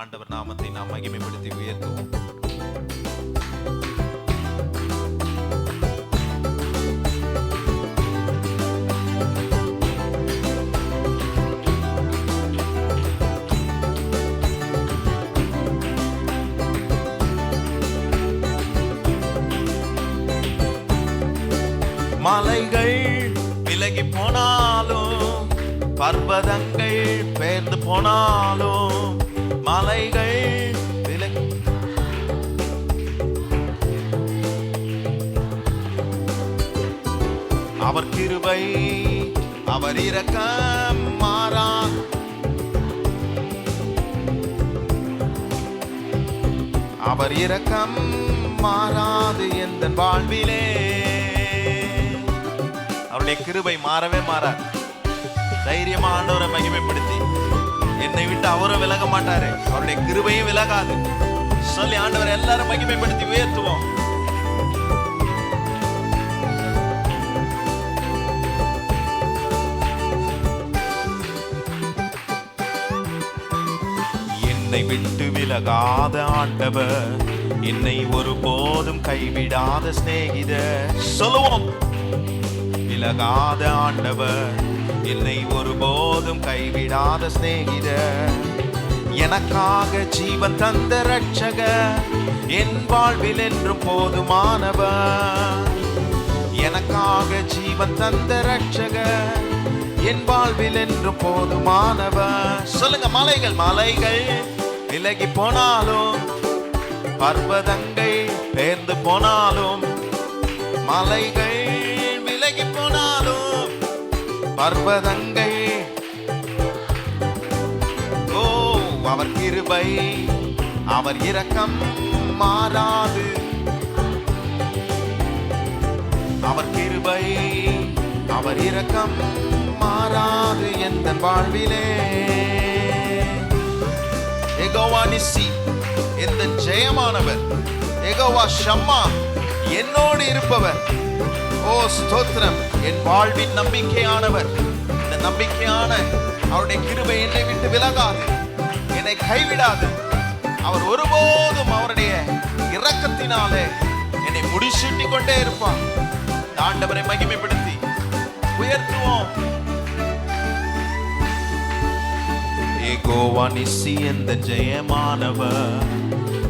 ஆண்டவர் நாமத்தை நாம் மகிமைப்படுத்தி உயர்த்துவோம். மலைகள் விலகி போனாலும் பர்வதங்கள் பெயர்ந்து போனாலும் மலைகள் அவர் கிருபை அவர் இரக்கம் மாறா. அவர் இரக்கம் மாறாது எந்த வாழ்விலே. அவருடைய கிருபை மாறவே மாறாது. தைரியமா ஆண்டவரை மகிமைப்படுத்தி. என்னை விட்டு அவரும் விலக மாட்டாரு. அவருடைய கிருபையும் விலகாது. சொல்லி ஆண்டவர் எல்லாரும் மகிமைப்படுத்தி உயர்த்துவோம். என்னை விட்டு விலகாத ஆண்டவர் என்னை ஒருபோதும் கைவிடாத சிநேகித சொல்லுவோம். விலகாத ஆண்டவர். என்னை ஒருபோதும் கைவிடாத சிநேகிதர். எனக்காக ஜீவன் தந்த ரட்சக என் வாழ்வில் என்றும் போதுமானவர். எனக்காக ஜீவன் தந்த ரட்சக என் வாழ்வில் என்றும் போதுமானவர். சொல்லுங்க மலைகள் மலைகள். விலகி போனாலும் பர்வதங்கள் பேர்ந்து போனாலும் மலைகள் பர்வதங்கள் ஓ அவர் கிருபை அவர் இரக்கம் மாறாது. அவர் கிருபை அவர் இரக்கம் மாறாது எந்த வாழ்விலே. எகோவா நிசி எந்த ஜெயமானவர். எகோவா ஷம்மா என்னோடு இருப்பவர். ஓ ஸ்தோத்திரம். என் வாழ்வின் நம்பிக்கையானவர். இந்த நம்பிக்கையான அவருடைய கிருபை என்னை விட்டு விலகாது. என்னை கைவிடாது. அவர் ஒருபோதும் அவருடைய இரக்கத்தினாலே என்னை முடிசூட்டி கொண்டே இருப்பார். இந்த ஆண்டவரை மகிமைப்படுத்தி உயர்த்துவோம். ஏகோவா நிசி எந்த ஜெயமானவர்.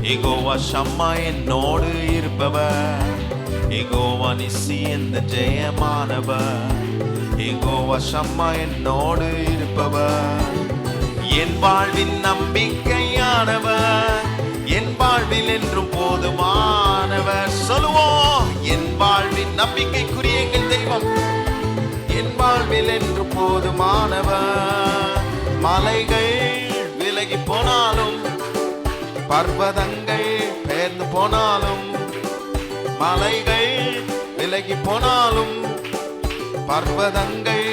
ஏகோவா ஷம்மா என்னோடு இருப்பவர். எகோவா நிசி இந்த ஜெயமானவர் ஏகோவா சம்மா என்னோடு இருப்பவர் என் வாழ்வின் நம்பிக்கையானவர். என் வாழ்வில் என்றும் போதுமானவர். சொல்லுவோம் என் வாழ்வின் நம்பிக்கைக்குரிய எங்கள் தெய்வம். என் வாழ்வில் என்று போதுமானவர். மலைகள் விலகி போனாலும் பர்வதங்கள் பெயர்ந்து போனாலும் மலைகள் விலகி போனாலும் பர்வதங்கள்.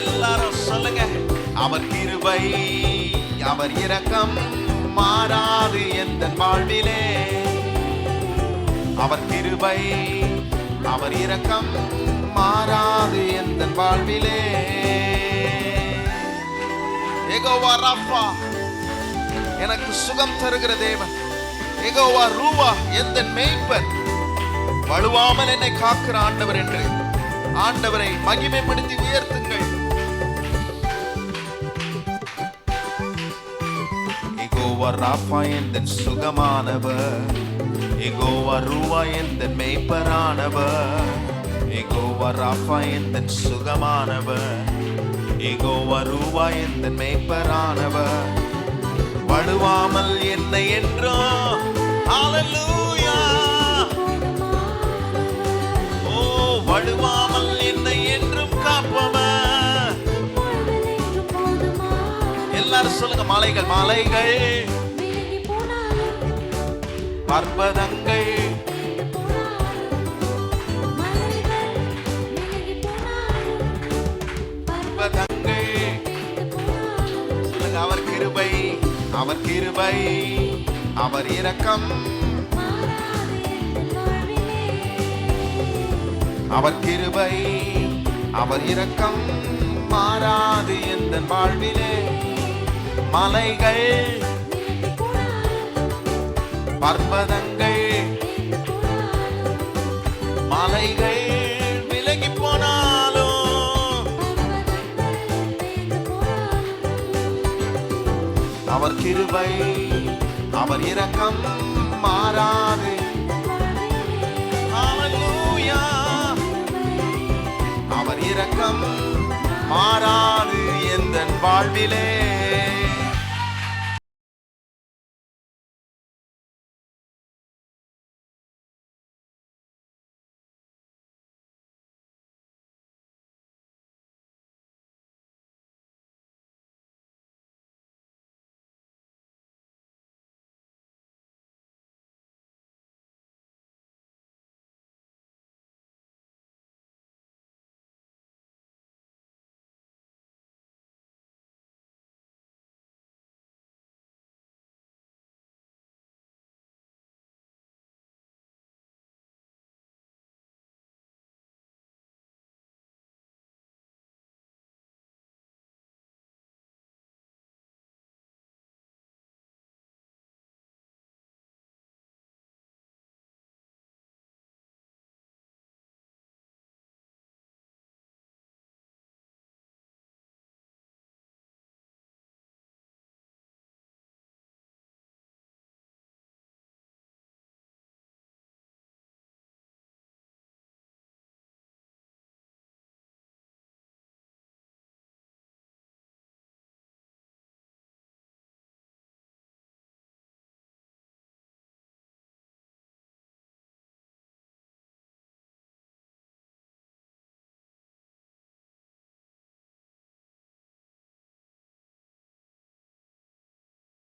எல்லாரும் சொல்லுங்க அவர் கிருபை அவர் இரக்கம் மாறாது எந்த வாழ்விலே. அவர் கிருபை அவர் இரக்கம் மாறாது எந்த வாழ்விலே. எகோவா ராஃபா எனக்கு சுகம் தருகிற தேவன். எகோவா ரூவா எந்த மேய்ப்பர்? வலுவாமல் என்னை காக்கிற ஆண்டவர் என்று. ஆண்டவரை மகிமைப்படுத்தி உயர்த்துங்கள். எகோவா ராஃபா எந்த சுகமானவர்? எகோவா ரூவா எந்த மேய்ப்பரானவர்? எகோவா ராஃபா எந்த சுகமானவர்? எகோவா ரூவா எந்த மேய்ப்பரானவர்? வடுவாமல் என்ன என்றோ ஓ oh, வடுவாமல் என்னை என்றும் காப்பவர். எல்லாரும் சொல்லுங்க மலைகள் மலைகள். பர்வதங்கள். பர்வதங்கள். சொல்லுங்க அவர் கிருபை அவர் கிருபை. அவர் இரக்கம். அவர் கிருபை அவர் இரக்கம். மாறாது எந்த வாழ்விலே. மலைகள் பர்வதங்கள் மலைகள் விலகி போனாலும் அவர் கிருபை அவர் இரக்கம் மாறாது. அவர் இரக்கம் மாறாது எந்த வாழ்விலே.